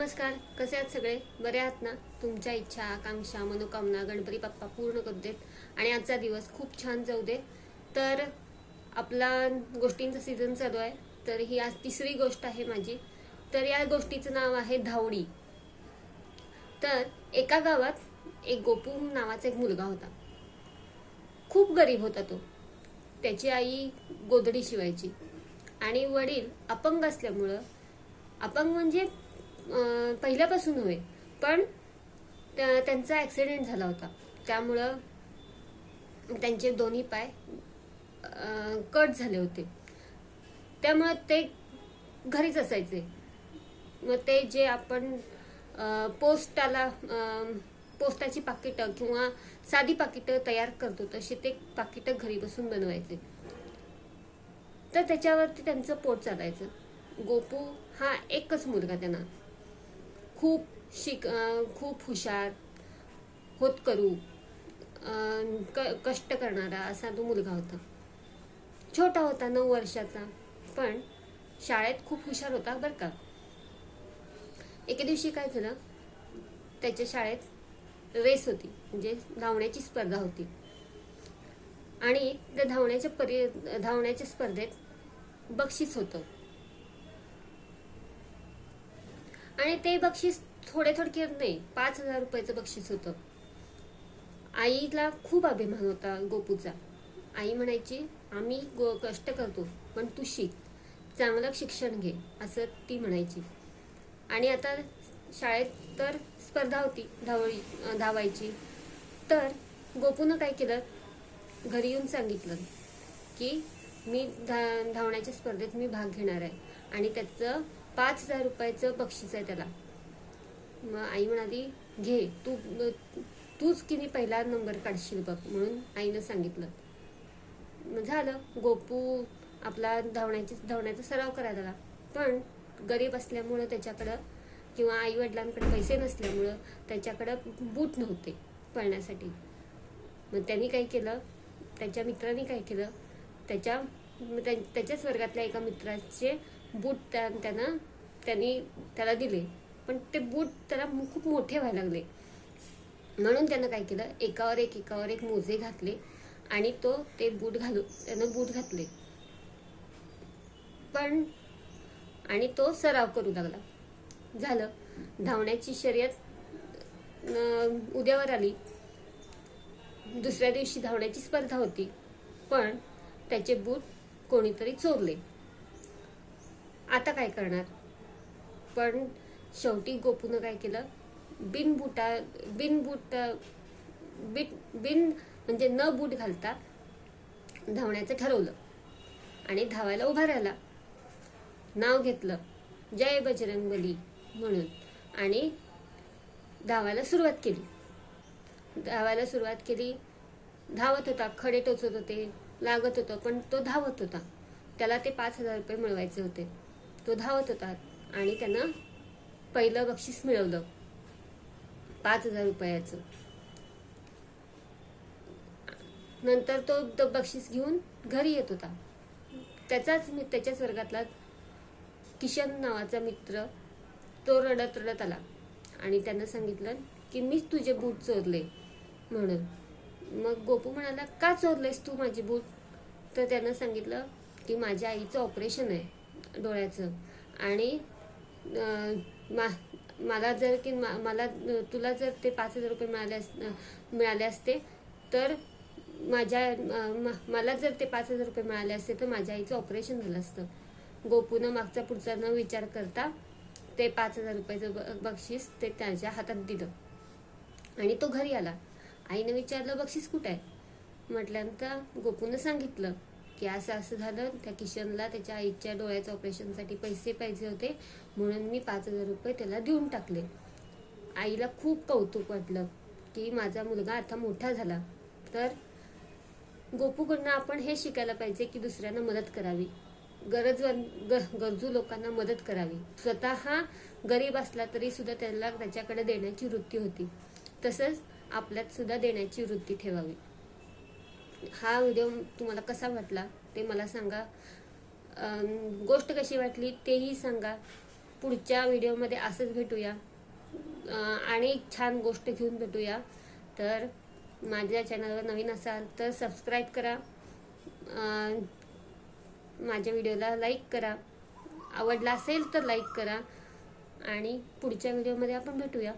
नमस्कार कसे आहात सगळे? बरे आहात ना? तुमच्या इच्छा आकांक्षा मनोकामना गणपती बाप्पा पूर्ण करू देत आणि आजचा दिवस खूप छान जाऊ दे तर आपला गोष्टींचा सीझन चालू आहे. तर ही आज तिसरी गोष्ट आहे माझी. तर या गोष्टीचं नाव आहे धावडी तर एका गावात एक गोपू नावाचा एक मुलगा होता. खूप गरीब होता तो. त्याची आई गोदडी शिवायची. आणि वडील अपंग असल्यामुळं अपंग म्हणजे पहिल्यापासून होय पण त्या- त्यांचा ॲक्सिडेंट झाला होता. त्यामुळं त्यांचे दोन्ही पाय कट झाले होते. त्यामुळं ते घरीच असायचे. मग ते जे आपण पोस्टाला पोस्टाची पाकिटं किंवा साधी पाकिटं तयार करतो तशी ते पाकिटं घरी बसून बनवायचे. तर त्याच्यावरती त्यांचं पोट चालायचं. गोपू हा एकच मुलगा त्यांना. खूप शिक खूप हुशार होत करू क कष्ट करणारा असा तो मुलगा होता. छोटा होता नऊ वर्षाचा पण शाळेत खूप हुशार होता बरं का. एके दिवशी काय झालं त्याच्या शाळेत रेस होती म्हणजे धावण्याची स्पर्धा होती. आणि त्या धावण्याच्या परि धावण्याच्या स्पर्धेत बक्षीस होतं. आणि ते बक्षीस थोडे थोडक्यात नाही पाच हजार रुपयाचं बक्षीस होतं. आईला खूप अभिमान होता गोपूचा. आई म्हणायची आम्ही गो कष्ट करतो पण तू शिक. चांगलं शिक्षण घे असं ती म्हणायची. आणि आता शाळेत तर स्पर्धा होती धावळी धावायची. तर गोपूनं काय केलं? घरी येऊन सांगितलं की मी धा धावण्याच्या स्पर्धेत मी भाग घेणार आहे. आणि त्याचं पाच हजार रुपयाचं बक्षीस आहे त्याला. मग आई म्हणाली घे तू तूच की नाही पहिला नंबर काढशील बघ म्हणून आईनं सांगितलं. मग झालं गोपू आपला धावण्याची धावण्याचा सराव करायला लागला. पण गरीब असल्यामुळं त्याच्याकडं किंवा आई वडिलांकडे पैसे नसल्यामुळं त्याच्याकडं बूट नव्हते पळण्यासाठी. मग त्यांनी काय केलं त्याच्या मित्रांनी काय केलं त्याच्या त्याच्याच वर्गातल्या एका मित्राचे बूट त्या त्यांना त्यांनी त्याला दिले. पण ते बूट त्याला खूप मोठे व्हायला लागले. म्हणून त्यानं काय केलं एकावर एक एकावर एक मोजे घातले आणि तो ते बूट घालू त्यानं बूट घातले. पण आणि तो सराव करू लागला. झालं. धावण्याची शर्यत उद्यावर आली. दुसऱ्या दिवशी धावण्याची स्पर्धा होती. पण त्याचे बूट कोणीतरी चोरले. आता काय करणार? पण शेवटी गोपूनं काय केलं? बिन बुटा बिन बिट बिन म्हणजे न बूट घालता धावण्याचं ठरवलं. आणि धावायला उभा राहिला. नाव घेतलं. जय बजरंगबली म्हणून. आणि धावायला सुरुवात केली. धावायला सुरुवात केली. धावत होता. खडे टोचत होते. लागत होतं. पण तो धावत होता. त्याला ते पाच हजार रुपये मिळवायचे होते. तो धावत होता आणि त्यानं पहिलं बक्षीस मिळवलं. पाच हजार रुपयाचं. नंतर तो बक्षीस घेऊन घरी येत होता. त्याचाच मी त्याच्याच वर्गातला किशन नावाचा मित्र तो रडत रडत आला. आणि त्यानं सांगितलं की मीच तुझे बूट चोरले. म्हणून. मग गोपू म्हणाला का चोरलेस तू माझे बूट? तर त्यानं सांगितलं की माझ्या आईचं ऑपरेशन आहे. डोळ्याचं. आणि मा मला जर की मा- मला तुला जर ते पाच हजार रुपये मिळाले अस मिळाले असते तर माझ्या म- मला जर ते पाच हजार रुपये मिळाले असते तर माझ्या आईचं ऑपरेशन झालं असतं. गोपूनं मागचा पुढचा न विचार करता ते पाच हजार रुपयाचं ब- बक्षीस ते त्याच्या हातात दिलं. आणि तो घरी आला. आईने विचारलं बक्षीस कुठं आहे? म्हटल्यानंतर गोपूनं सांगितलं की असं असं झालं त्या किशनला त्याच्या आईच्या डोळ्याच्या ऑपरेशनसाठी पैसे पाहिजे होते म्हणून मी पाच हजार रुपये त्याला देऊन टाकले. आईला खूप कौतुक वाटलं की माझा मुलगा आता मोठा झाला. तर गोपूकडनं आपण हे शिकायला पाहिजे की दुसऱ्यांना मदत करावी. गरज गरजू लोकांना मदत करावी. स्वतः हा गरीब असला तरी सुद्धा त्याला त्याच्याकडे देण्याची वृत्ती होती. तसंच आपल्यात सुद्धा देण्याची वृत्ती ठेवावी. हा व्हिडिओ तुम्हाला कसा वाटला ते मला सांगा. गोष्ट कशी वाटली तेही सांगा. पुढच्या व्हिडिओमध्ये असंच भेटूया. आणि एक छान गोष्ट घेऊन भेटूया. तर माझ्या चॅनलवर नवीन असाल तर सबस्क्राईब करा. माझ्या व्हिडिओला लाईक करा. आवडला असेल तर लाईक करा. आणि पुढच्या व्हिडिओमध्ये आपण भेटूया.